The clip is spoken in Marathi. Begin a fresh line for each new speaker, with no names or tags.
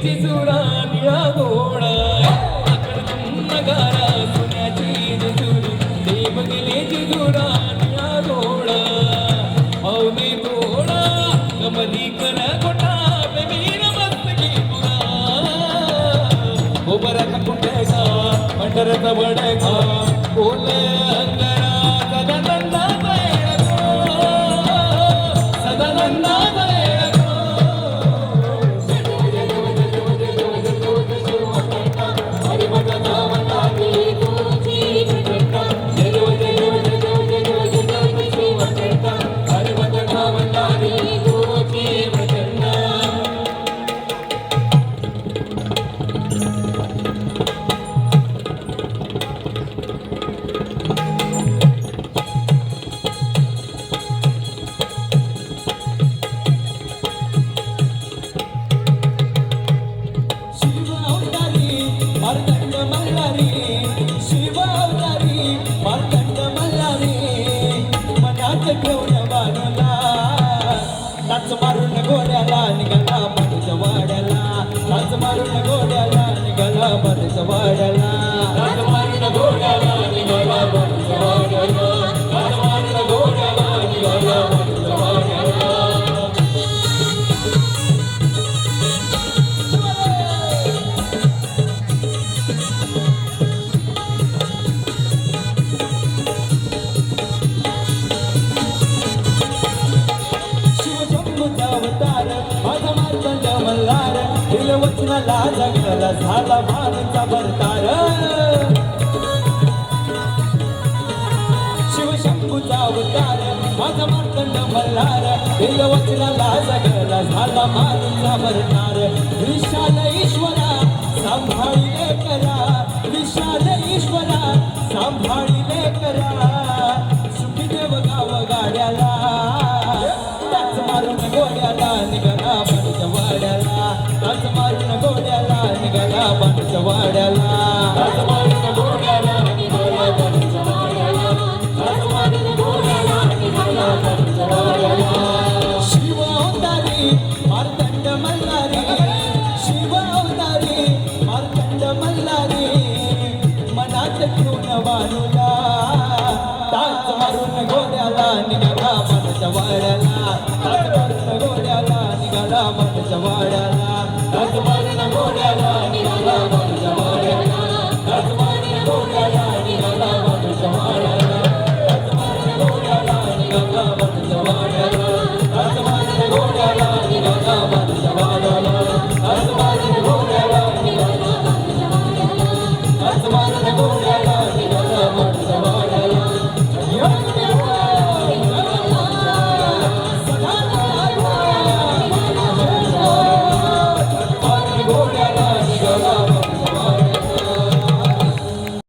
सुनीची चुडा निळा गोळा नगारा सुन्याची जुडी देव गेले जुडा निळा गोळा अवने गोळा कमली कर गोटा बेबीर मस्तकी पुरा. उभरा कुठे पंढरचा बडगा बोल घेऊन बाणूला टाच मारून घोड्याला निघाला बाजूच्या वाड्याला. टाच मारून गोड्याला निघाला बाजूच्या वाड्याला. दिल वचनाला जगला झाला भानचा भरतार शिवशंभूचा अवतार माझा मार्तंड मल्हार हिल वचनाला जगला झाला मानचा भरतार विशाल ईश्वरा सांभाळी करा विशाल ईश्वरा सांभाळी करा निघाला मनाच्या वाड्याला. राजमार्ण गोड्याला निघाला मनाच्या वाड्याला. राजमार्ण गोड्याला निघाला मनाच्या वाड्याला. राजमार्ण गोड्याला निघाला मनाच्या वाड्याला. राजमार्ण गोड्याला निघाला मनाच्या वाड्याला. राजमार्ण गोड्याला निघाला मनाच्या वाड्याला. राजमार्ण